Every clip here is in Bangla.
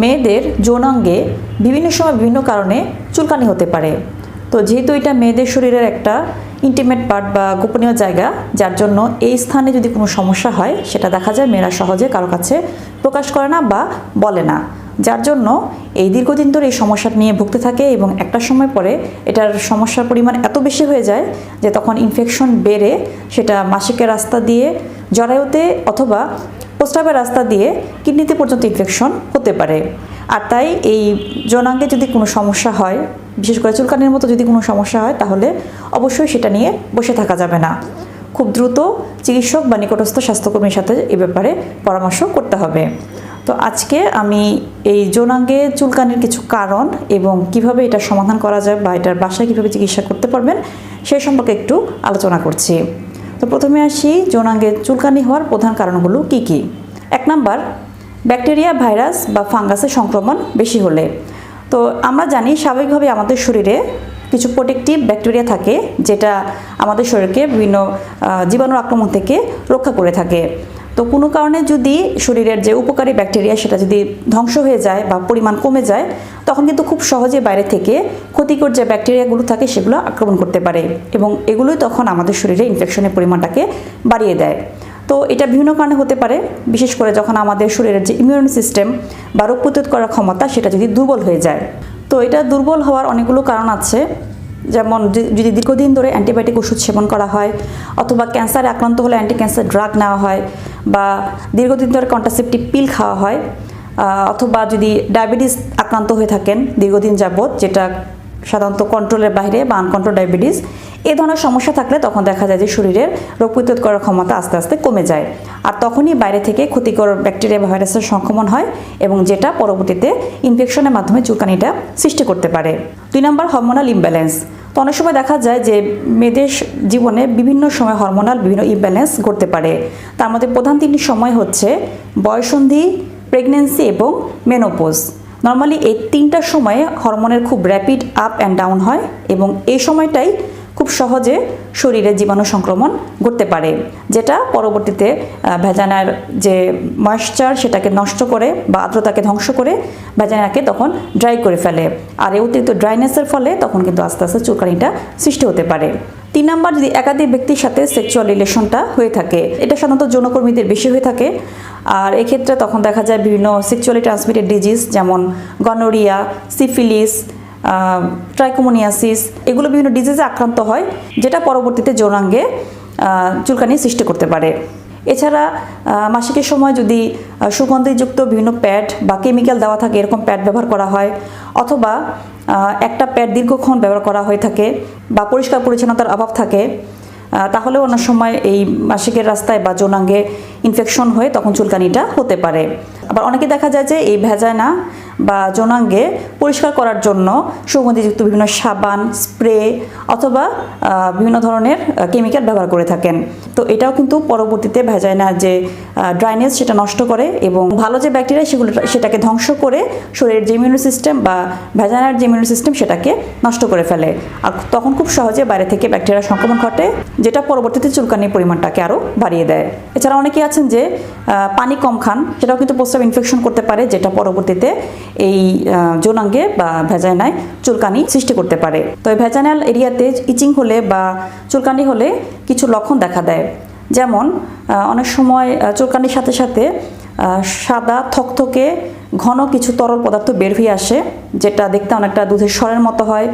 মেয়েদের যৌনাঙ্গে বিভিন্ন সময় বিভিন্ন কারণে চুলকানি হতে পারে। তো যেহেতু এটা মেয়েদের শরীরের একটা ইন্টিমেট পার্ট বা গোপনীয় জায়গা, যার জন্য এই স্থানে যদি কোনো সমস্যা হয়, সেটা দেখা যায় মেয়েরা সহজে কারও কাছে প্রকাশ করে না বা বলে না। যার জন্য এই দীর্ঘদিন ধরে এই সমস্যা নিয়ে ভুগতে থাকে এবং একটা সময় পরে এটার সমস্যার পরিমাণ এত বেশি হয়ে যায় যে তখন ইনফেকশন বেড়ে সেটা মাসিকের রাস্তা দিয়ে জরায়ুতে অথবা প্রস্রাবের রাস্তা দিয়ে কিডনিতে পর্যন্ত ইনফেকশন হতে পারে। আর তাই এই যৌনাঙ্গে যদি কোনো সমস্যা হয়, বিশেষ করে চুলকানির মতো যদি কোনো সমস্যা হয়, তাহলে অবশ্যই সেটা নিয়ে বসে থাকা যাবে না। খুব দ্রুত চিকিৎসক বা নিকটস্থ স্বাস্থ্যকর্মীর সাথে এ ব্যাপারে পরামর্শ করতে হবে। তো আজকে আমি এই যৌনাঙ্গে চুলকানির কিছু কারণ এবং কীভাবে এটা সমাধান করা যায় বা এটার বাসায় কীভাবে চিকিৎসা করতে পারবেন সেই সম্পর্কে একটু আলোচনা করছি। তো প্রথমে আসি যৌনাঙ্গের চুলকানি হওয়ার প্রধান কারণগুলো কি কি? এক নাম্বার, ব্যাকটেরিয়া, ভাইরাস বা ফাঙ্গাসের সংক্রমণ বেশি হলে। তো আমরা জানি স্বাভাবিকভাবে আমাদের শরীরে কিছু প্রোটেকটিভ ব্যাকটেরিয়া থাকে যেটা আমাদের শরীরকে বিভিন্ন জীবাণু আক্রমণ থেকে রক্ষা করে থাকে। তো কোনো কারণে যদি শরীরের যে উপকারী ব্যাকটেরিয়া সেটা যদি ধ্বংস হয়ে যায় বা পরিমাণ কমে যায়, তখন কিন্তু খুব সহজে বাইরে থেকে ক্ষতিকর যে ব্যাকটেরিয়াগুলো থাকে সেগুলো আক্রমণ করতে পারে এবং এগুলোই তখন আমাদের শরীরে ইনফেকশনের পরিমাণটাকে বাড়িয়ে দেয়। তো এটা বিভিন্ন কারণে হতে পারে, বিশেষ করে যখন আমাদের শরীরের যে ইমিউন সিস্টেম বা রোগ প্রতিরোধ করার ক্ষমতা সেটা যদি দুর্বল হয়ে যায়। তো এটা দুর্বল হওয়ার অনেকগুলো কারণ আছে, যেমন যদি দীর্ঘদিন ধরে অ্যান্টিবায়োটিক ওষুধ সেবন করা হয় অথবা ক্যান্সারে আক্রান্ত হলে অ্যান্টি ক্যান্সার ড্রাগ নেওয়া হয় বা দীর্ঘদিন ধরে কন্ট্রাসেপটিভ পিল খাওয়া হয় অথবা যদি ডায়াবেটিস আক্রান্ত হয়ে থাকেন দীর্ঘদিন যাবৎ, যেটা সাধারণত কন্ট্রোলের বাইরে বা আনকন্ট্রোল ডায়াবেটিস এই ধরনের সমস্যা থাকলে তখন দেখা যায় যে শরীরের রোগ প্রতিরোধ করার ক্ষমতা আস্তে আস্তে কমে যায়। আর তখনই বাইরে থেকে ক্ষতিকর ব্যাকটেরিয়া বা ভাইরাসের সংক্রমণ হয় এবং যেটা পরবর্তীতে ইনফেকশনের মাধ্যমে চুলকানিটা সৃষ্টি করতে পারে। দুই নম্বর হরমোনাল ইমব্যালেন্স তো অনেক সময় দেখা যায় যে মেয়েদের জীবনে বিভিন্ন সময় হরমোনাল বিভিন্ন ইমব্যালেন্স ঘটতে পারে। তার মধ্যে প্রধান তিনটি সময় হচ্ছে বয়সন্ধি প্রেগনেন্সি এবং মেনোপোজ নর্মালি এই তিনটার সময়ে হরমোনের খুব র্যাপিড আপ অ্যান্ড ডাউন হয় এবং এই সময়টাই খুব সহজে শরীরে জীবাণু সংক্রমণ ঘটতে পারে, যেটা পরবর্তীতে ভেজানার যে ময়েশ্চার সেটাকে নষ্ট করে বা আর্দ্রতাকে ধ্বংস করে ভেজানাকে তখন ড্রাই করে ফেলে। আর এই অতিরিক্ত ড্রাইনেসের ফলে তখন কিন্তু আস্তে আস্তে চুলকানিটা সৃষ্টি হতে পারে। তিন নাম্বার, যদি একাধিক ব্যক্তির সাথে সেক্সুয়াল রিলেশনটা হয়ে থাকে, এটা সাধারণত যৌনকর্মীদের বেশি হয়ে থাকে। আর এক্ষেত্রে তখন দেখা যায় বিভিন্ন সেক্সুয়ালি ট্রান্সমিটেড ডিজিজ যেমন গনোরিয়া সিফিলিস ট্রাইকোমোনিয়াসিস এগুলো বিভিন্ন ডিজিজে আক্রান্ত হয়, যেটা পরবর্তীতে যৌনাঙ্গে চুলকানি সৃষ্টি করতে পারে। এছাড়া মাসিকের সময় যদি সুগন্ধিযুক্ত বিভিন্ন প্যাড বা কেমিক্যাল দেওয়া থাকে, এরকম প্যাড ব্যবহার করা হয়, অথবা একটা প্যাড দীর্ঘক্ষণ ব্যবহার করা হয়ে থাকে বা পরিষ্কার পরিচ্ছন্নতার অভাব থাকে তাহলেও অনেক সময় এই মাসিকের রাস্তায় বা যৌনাঙ্গে ইনফেকশন হয়ে তখন চুলকানিটা হতে পারে। আবার অনেকে দেখা যায় যে এই ভেজানা বা যৌনাঙ্গে পরিষ্কার করার জন্য সুগন্ধিযুক্ত বিভিন্ন সাবান, স্প্রে অথবা বিভিন্ন ধরনের কেমিক্যাল ব্যবহার করে থাকেন। তো এটাও কিন্তু পরবর্তীতে ভেজাইনার যে ড্রাইনেস সেটা নষ্ট করে এবং ভালো যে ব্যাকটেরিয়া সেগুলো সেটাকে ধ্বংস করে শরীরের যে ইমিউন সিস্টেম বা ভেজাইনার যে ইমিউন সিস্টেম সেটাকে নষ্ট করে ফেলে। আর তখন খুব সহজে বাইরে থেকে ব্যাকটেরিয়া সংক্রমণ ঘটে, যেটা পরবর্তীতে চুলকানির পরিমাণটাকে আরও বাড়িয়ে দেয়। এছাড়া অনেকেই আছেন যে পানি কম খান, সেটাও কিন্তু প্রস্রাব ইনফেকশন করতে পারে, যেটা পরবর্তীতে এই যৌনাঙ্গে বা ভেজাইনায় চুলকানি সৃষ্টি করতে পারে। তো এই ভেজাইনাল এরিয়াতে ইচিং হলে বা চুলকানি হলে কিছু লক্ষণ দেখা দেয়। যেমন অনেক সময় চুলকানির সাথে সাথে সাদা থকথকে ঘন কিছু তরল পদার্থ বের হয়ে আসে, যেটা দেখতে অনেকটা দুধের স্বরের মতো হয়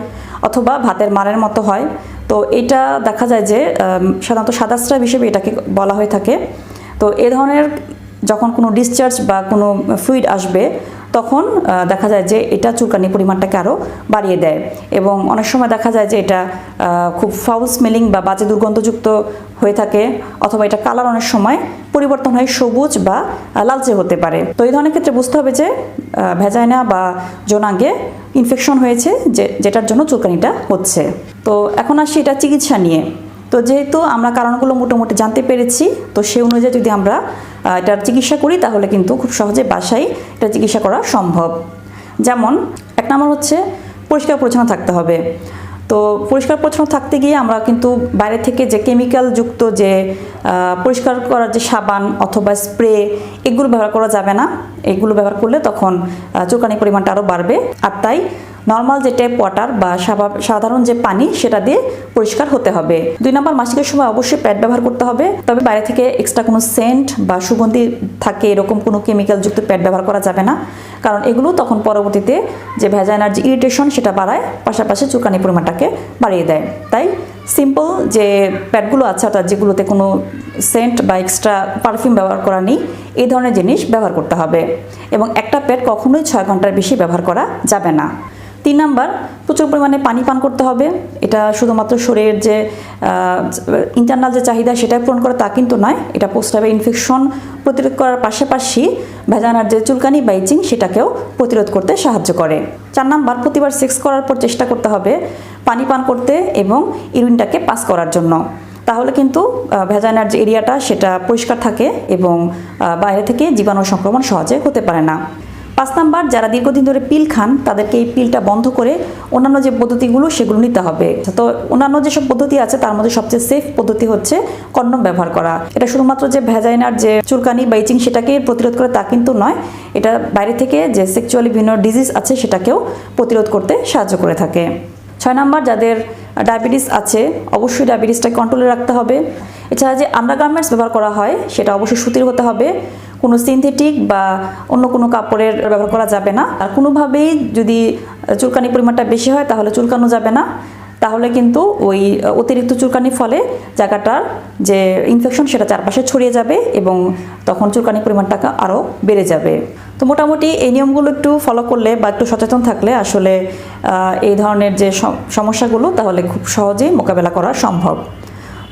অথবা ভাতের মারের মতো হয়। তো এটা দেখা যায় যে সাধারণত সাদা স্রাব হিসেবে এটাকে বলা হয়ে থাকে। তো এ ধরনের যখন কোনো ডিসচার্জ বা কোনো ফ্লুইড আসবে তখন দেখা যায় যে এটা চুলকানির পরিমাণটাকে আরও বাড়িয়ে দেয়। এবং অনেক সময় দেখা যায় যে এটা খুব ফাউল স্মেলিং বা বাজে দুর্গন্ধযুক্ত হয়ে থাকে, অথবা এটা কালার অনেক সময় পরিবর্তন হয় সবুজ বা লালচে হতে পারে। তো এই ধরনের ক্ষেত্রে বুঝতে হবে যে ভেজাইনা বা জোনাঙ্গে ইনফেকশন হয়েছে, যে, যেটার জন্য চুলকানিটা হচ্ছে। তো এখন আসি এটা চিকিৎসা নিয়ে। তো যেহেতু আমরা কারণগুলো মোটামুটি জানতে পেরেছি, তো সে অনুযায়ী যদি আমরা এটার চিকিৎসা করি, তাহলে কিন্তু খুব সহজে বাসায় এটা চিকিৎসা করা সম্ভব। যেমন, এক নম্বর হচ্ছে পরিষ্কার পরিচ্ছন্ন থাকতে হবে। তো পরিষ্কার পরিচ্ছন্ন থাকতে গিয়ে আমরা কিন্তু বাইরে থেকে যে কেমিক্যাল যুক্ত যে পরিষ্কার করার যে সাবান অথবা স্প্রে এগুলো ব্যবহার করা যাবে না। এগুলো ব্যবহার করলে তখন চুলকানির পরিমাণটা আরও বাড়বে। আর তাই নর্মাল যে ট্যাপ ওয়াটার বা সাধারণ যে পানি, সেটা দিয়ে পরিষ্কার হতে হবে। দুই নম্বর, মাসিকের সময় অবশ্যই প্যাড ব্যবহার করতে হবে। তবে বাইরে থেকে এক্সট্রা কোনো সেন্ট বা সুগন্ধি থাকে, এরকম কোনো কেমিক্যাল যুক্ত প্যাড ব্যবহার করা যাবে না। কারণ এগুলো তখন পরবর্তীতে যে ভেজাইনার যে ইরিটেশন সেটা বাড়ায়, পাশাপাশি চুলকানির পরিমাণটাকে বাড়িয়ে দেয়। তাই সিম্পল যে প্যাডগুলো আছে, অর্থাৎ যেগুলোতে কোনো সেন্ট বা এক্সট্রা পারফিউম ব্যবহার করা নেই, এই ধরনের জিনিস ব্যবহার করতে হবে। এবং একটা প্যাড কখনোই ছয় ঘণ্টার বেশি ব্যবহার করা যাবে না। তিন নাম্বার, প্রচুর পরিমাণে পানি পান করতে হবে। এটা শুধুমাত্র শরীরের যে ইন্টারনাল যে চাহিদা সেটা পূরণ করে তা কিন্তু নয়, এটা পোস্টাবে ইনফেকশন প্রতিরোধ করার পাশাপাশি ভেজানার যে চুলকানি বা ইচিং সেটাকেও প্রতিরোধ করতে সাহায্য করে। চার নাম্বার, প্রতিবার সেক্স করার পর চেষ্টা করতে হবে পানি পান করতে এবং ইউরিনটাকে পাস করার জন্য। তাহলে কিন্তু ভেজানার যে এরিয়াটা সেটা পরিষ্কার থাকে এবং বাইরে থেকে জীবাণু সংক্রমণ সহজে হতে পারে না। পাঁচ নাম্বার, যারা দীর্ঘদিন ধরে পিল খান, তাদেরকে এই পিলটা বন্ধ করে অন্যান্য যে পদ্ধতিগুলো, সেগুলো নিতে হবে। তো অন্যান্য যেসব পদ্ধতি আছে, তার মধ্যে সবচেয়ে সেফ পদ্ধতি হচ্ছে কন্ডম ব্যবহার করা। এটা শুধুমাত্র যে ভেজাইনার যে চুলকানি বা ইচিং, সেটাকে প্রতিরোধ করে তা কিন্তু নয়। এটা বাইরে থেকে যে সেক্সুয়ালি বিভিন্ন ডিজিজ আছে, সেটাকেও প্রতিরোধ করতে সাহায্য করে থাকে। ছয় নাম্বার, যাদের ডায়াবেটিস আছে, অবশ্যই ডায়াবেটিসটা কন্ট্রোলে রাখতে হবে। এছাড়া যে আন্ডারগার্মেন্টস ব্যবহার করা হয়, সেটা অবশ্যই সুতির হতে হবে। কোনো সিনথেটিক বা অন্য কোনো কাপড়ের ব্যবহার করা যাবে না। আর কোনোভাবেই যদি চুলকানির পরিমাণটা বেশি হয় তাহলে চুলকানো যাবে না। তাহলে কিন্তু ওই অতিরিক্ত চুলকানির ফলে জায়গাটার যে ইনফেকশন সেটা চারপাশে ছড়িয়ে যাবে এবং তখন চুলকানির পরিমাণটা আরও বেড়ে যাবে। তো মোটামুটি এই নিয়মগুলো একটু ফলো করলে বা একটু সচেতন থাকলে আসলে এই ধরনের যে সম- সমস্যাগুলো তাহলে খুব সহজেই মোকাবেলা করা সম্ভব।